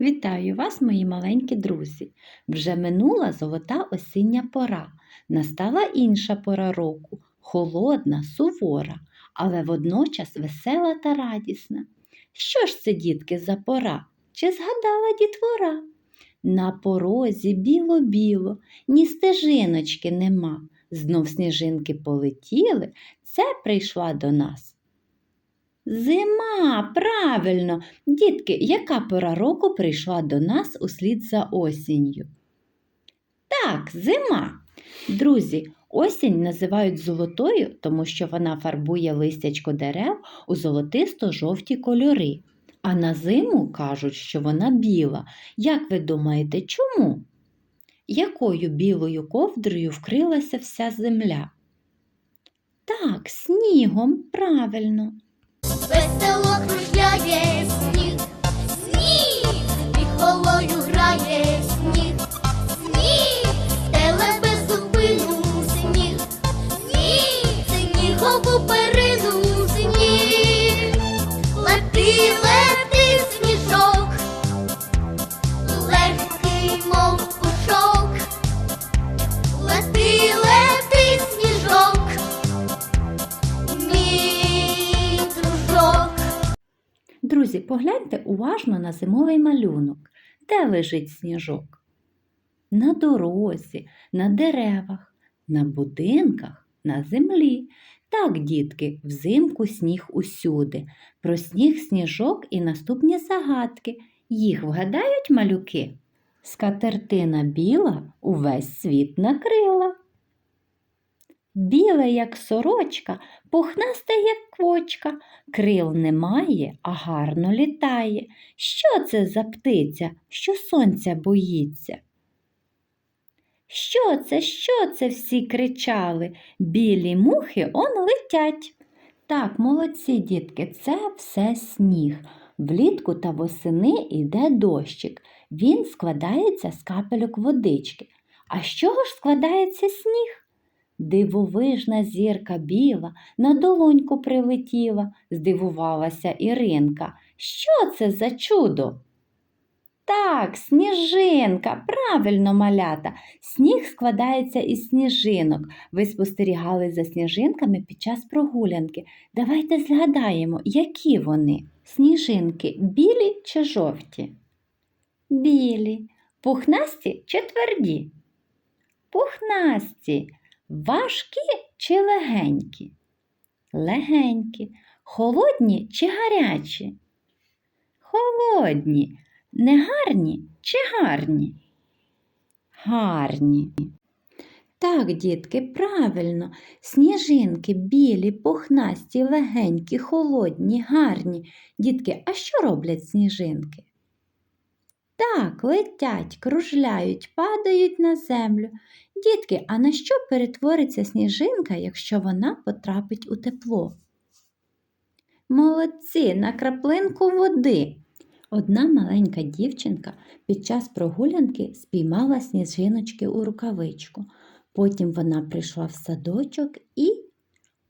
Вітаю вас, мої маленькі друзі! Вже минула золота осіння пора. Настала інша пора року, холодна, сувора, але водночас весела та радісна. Що ж це, дітки, за пора? Чи згадала дітвора? На порозі біло-біло, ні стежиночки нема. Знов сніжинки полетіли, це прийшла до нас. Зима, правильно, дітки, яка пора року прийшла до нас услід за осінню? Так, зима. Друзі, осінь називають золотою, тому що вона фарбує листячко дерев у золотисто-жовті кольори. А на зиму кажуть, що вона біла. Як ви думаєте, чому? Якою білою ковдрою вкрилася вся земля? Так, снігом, правильно. Весело кружляє Друзі, погляньте уважно на зимовий малюнок. Де лежить сніжок? На дорозі, на деревах, на будинках, на землі. Так, дітки, взимку сніг усюди. Про сніг, сніжок і наступні загадки. Їх вгадають малюки. Скатертина біла увесь світ накрила. Біле, як сорочка, пухнасте, як квочка, крил немає, а гарно літає. Що це за птиця, що сонця боїться? Що це, що це всі кричали? Білі мухи он летять. Так, молодці, дітки, це все сніг. Влітку та восени йде дощик. Він складається з капельок водички. А з чого ж складається сніг? Дивовижна зірка біла на долоньку прилетіла, здивувалася Іринка. Що це за чудо? Так, сніжинка, правильно малята. Сніг складається із сніжинок. Ви спостерігали за сніжинками під час прогулянки. Давайте згадаємо, які вони. Сніжинки білі чи жовті? Білі. Пухнасті чи тверді? Пухнасті. Важкі чи легенькі? Легенькі. Холодні чи гарячі? Холодні. Негарні чи гарні? Гарні. Так, дітки, правильно. Сніжинки білі, пухнасті, легенькі, холодні, гарні. Дітки, а що роблять сніжинки? Так, летять, кружляють, падають на землю. Дітки, а на що перетвориться сніжинка, якщо вона потрапить у тепло? Молодці, на краплинку води. Одна маленька дівчинка під час прогулянки спіймала сніжиночки у рукавичку. Потім вона прийшла в садочок і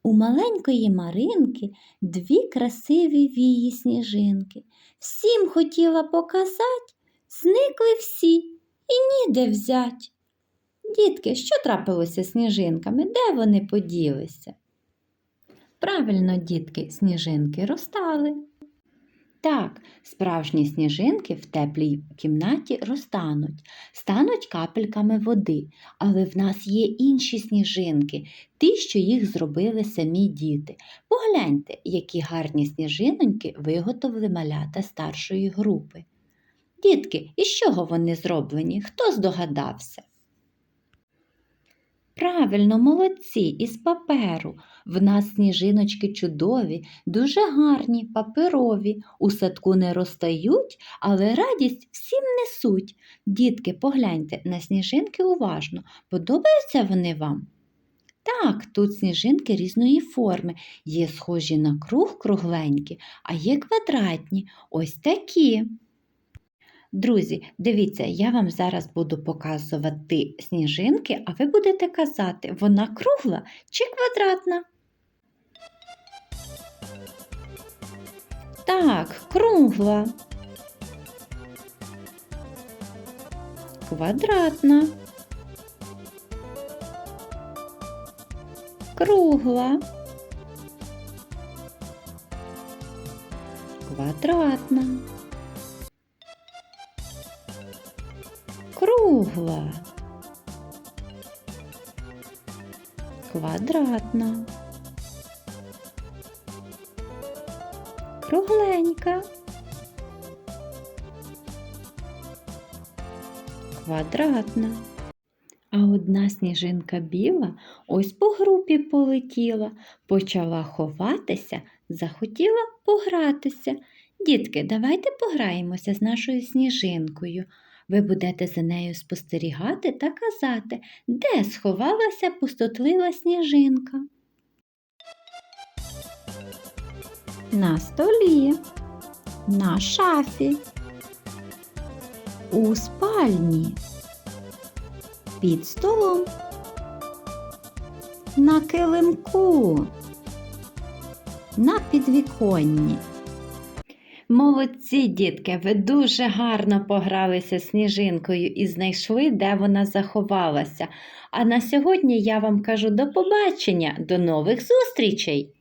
у маленької Маринки дві красиві вії сніжинки. Всім хотіла показати, зникли всі і ніде взять. Дітки, що трапилося з сніжинками? Де вони поділися? Правильно, дітки, сніжинки розтали. Так, справжні сніжинки в теплій кімнаті розтануть, стануть капельками води, але в нас є інші сніжинки, ті, що їх зробили самі діти. Погляньте, які гарні сніжиноньки виготовили малята старшої групи. Дітки, із чого вони зроблені? Хто здогадався? Правильно, молодці, із паперу. В нас сніжиночки чудові, дуже гарні, паперові. У садку не розтають, але радість всім несуть. Дітки, погляньте на сніжинки уважно. Подобаються вони вам? Так, тут сніжинки різної форми. Є схожі на круг кругленькі, а є квадратні. Ось такі. Друзі, дивіться, я вам зараз буду показувати сніжинки, а ви будете казати, вона кругла чи квадратна? Так, кругла. квадратна, кругла, квадратна, кругла, квадратна, кругленька. квадратна. А одна сніжинка біла ось по групі полетіла, почала ховатися, захотіла погратися. Дітки, давайте пограємося з нашою сніжинкою. Ви будете за нею спостерігати та казати, де сховалася пустотлива сніжинка. На столі, на шафі, у спальні, під столом, на килимку, на підвіконні. Молодці, дітки, ви дуже гарно погралися сніжинкою і знайшли, де вона заховалася. А на сьогодні я вам кажу до побачення, до нових зустрічей!